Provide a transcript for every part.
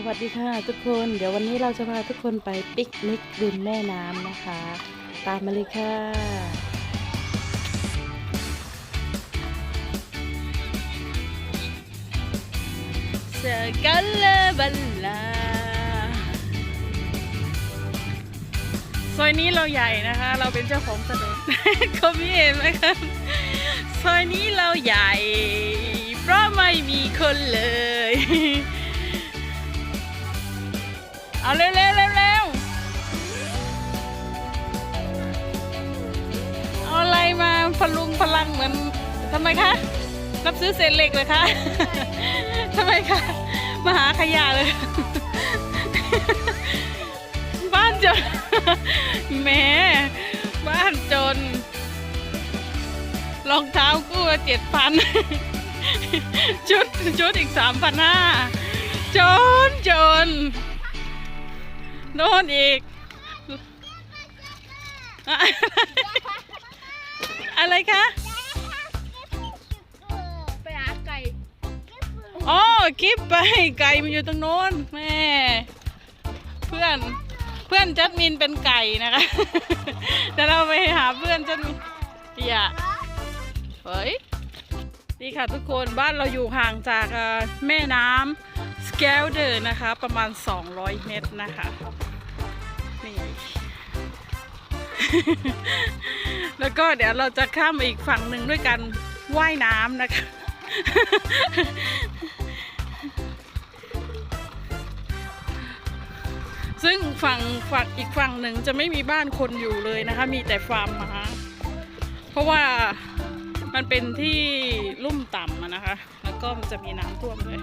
สวัสดีค่ะทุกคน เดี๋ยววันนี้เราจะพาทุกคนไปปิกนิกริมแม่น้ำนะคะ ตามมาเลยค่ะเจอกันเลบัลลาซอยนี้เราใหญ่นะคะ เราเป็นเจ้าของถนนเขามีเห็นไหมครับซอยนี้เราใหญ่ เพราะไม่มีคนเลย เอาเร็วเร็วเร็วเร็วเอาอะไรมาพลุงพลังเหมือนทำไมคะ รับซื้อเศษเหล็กเลยคะทำไมคะมาหาขยะเลย บ้านจนแหม่บ้านจนรองเท้ากู้เจ็ดพันชุดชุดอีกสามพันห้าจนจน โน่นอีก อะไรคะ ไปหาไก่อ๋อคลิปไปไก่มันอยู่ตรงโน้นแม่ เพื่อนเพื่อนจัดมินเป็นไก่นะคะเดี๋ยวเราไปหาเพื่อนจัดมินอย่าเฮ้ยนี่ค่ะทุกคนบ้านเราอยู่ห่างจากเอ่อแม่น้ำสเกลเดอร์นะคะ ประมาณ 200 เมตรนะคะ นี่ แล้วก็เดี๋ยวเราจะข้ามไปอีกฝั่งหนึ่งด้วยกันว่ายน้ำนะคะ ซึ่งฝั่งฝั่งอีกฝั่งหนึ่งจะไม่มีบ้านคนอยู่เลยนะคะ มีแต่ฟาร์มม้าเพราะว่ามันเป็นที่ลุ่มต่ำนะคะ แล้วก็มันจะมีน้ำท่วมด้วย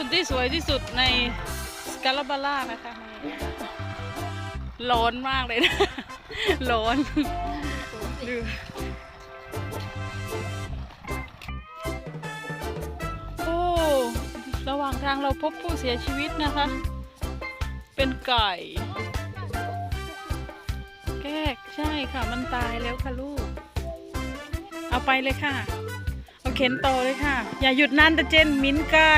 คุณที่สวยที่สุดในสกาลาบาล่านะคะร้อนมากเลยนะ ร้อนดูโอ้ ระหว่างทางเราพบผู้เสียชีวิตนะคะ เป็นไก่ แก้กใช่ค่ะ มันตายแล้วค่ะลูก เอาไปเลยค่ะ เอาเข็นต่อเลยค่ะ อย่าหยุดนานตะเจนมิ้นไก่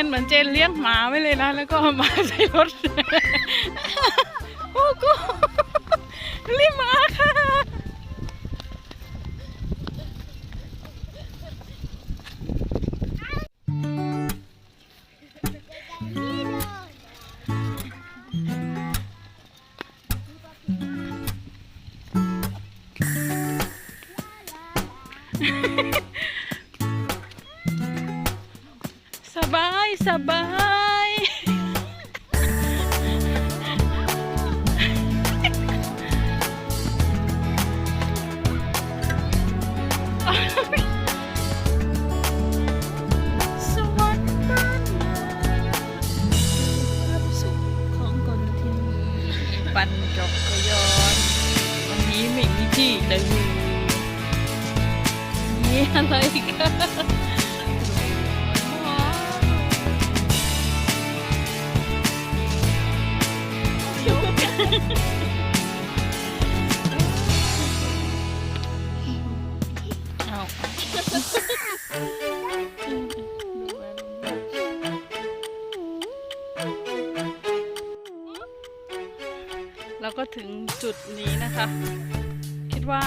นเหมือนเจนเลี้ยงหมาไว้เลยนะ แล้วก็มาใส่รถโอ้กูรีบมาค่ะ สบายสวัสดีบ้านนาความสุขของคนที่มีปั่นจกกระยอนวันนี้ไม่มีที่เลยนี่อะไรกัน เราก็ถึงจุดนี้นะคะ คิดว่า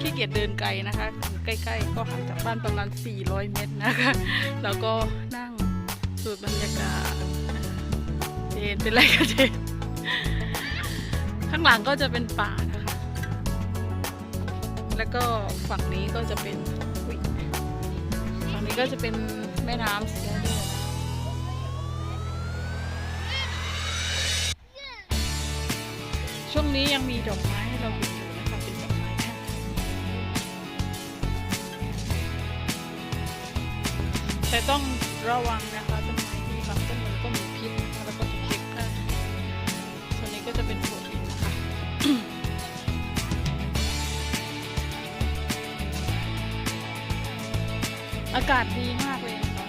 ขี้เกียจเดินไกลนะคะอยู่ใกล้ ๆ ก็ห่างจากบ้านประมาณ 400 เมตรนะคะ แล้วก็นั่งสูดบรรยากาศเจนเป็นไรกันเจน ข้างหลังก็จะเป็นป่านะคะ แล้วก็ฝั่งนี้ก็จะเป็นฝั่งนี้ก็จะเป็นแม่น้ำสีแดงช่วงนี้ยังมีดอกไม้ให้เราเห็นอยู่นะคะเป็นดอกไม้ค่ะแต่ต้องระวังนะคะากาศดีมากเลยนะคะ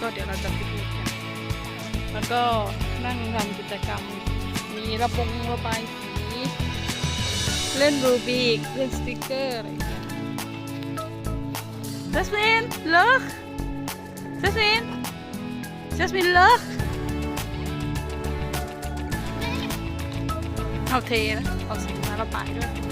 ก็เดี๋ยวเราจะปิกนิกกันแล้วก็นั่งทำกิจกรรม มีระบงระบายสี เล่นรูบิกเล่นสติกเกอร์อะไรอย่างเงี้ย Jasmine look Jasmine Jasmine look เอาเทนะเอาสีมาระบายด้วย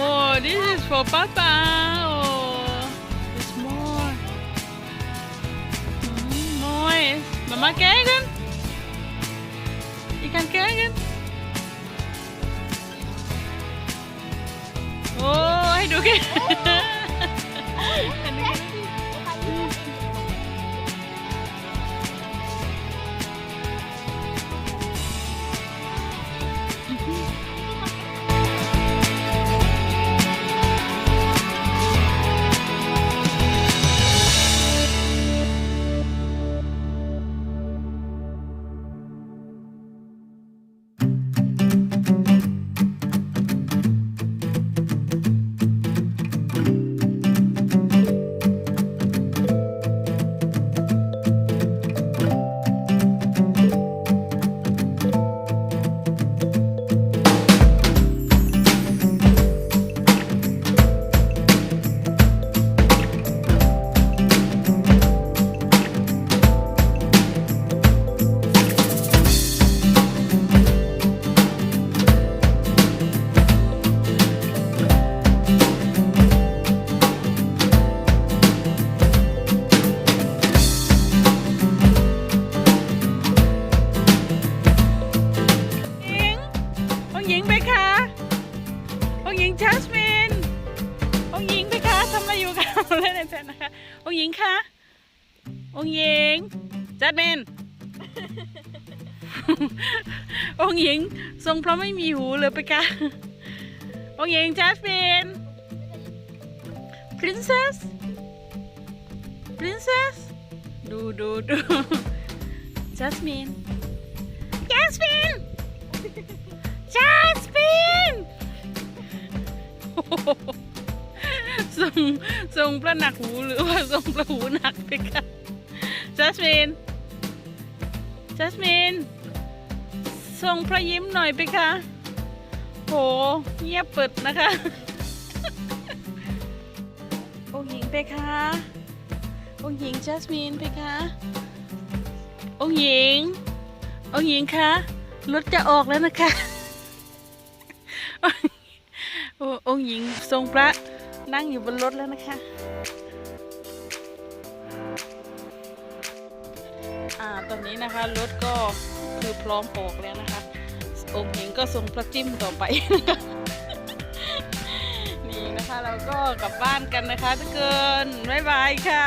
Oh, this is for Papa. Oh, it's more. Mm, mooi. Mama, kijken. Je kan kijken. Oh, hij doet het. เล่นในเต็นท์นะคะองหญิงคะองหญิงจัสมินองหญิงทรงเพราะไม่มีหูเลยไปคะองหญิงจัสมิน princess princess ดูดูดูจัสมิน Jasmine! Jasmine! ทรงทรงพระหนักหูหรือว่าทรงพระหูหนักไปคะ Jasmine Jasmine ทรงพระยิ้มหน่อยไปคะโหเงียบเปิดนะคะองหญิงไปคะองหญิง Jasmine ไปคะองหญิงองหญิงคะรถจะออกแล้วนะคะโอ้องหญิงทรงพระ นั่งอยู่บนรถแล้วนะคะอ่าตอนนี้นะคะรถก็คือพร้อมออกแล้วนะคะ องค์หญิงก็ทรงพระจิ้มต่อไป นี่นะคะเราก็กลับบ้านกันนะคะทุกคนบ๊ายบายค่ะ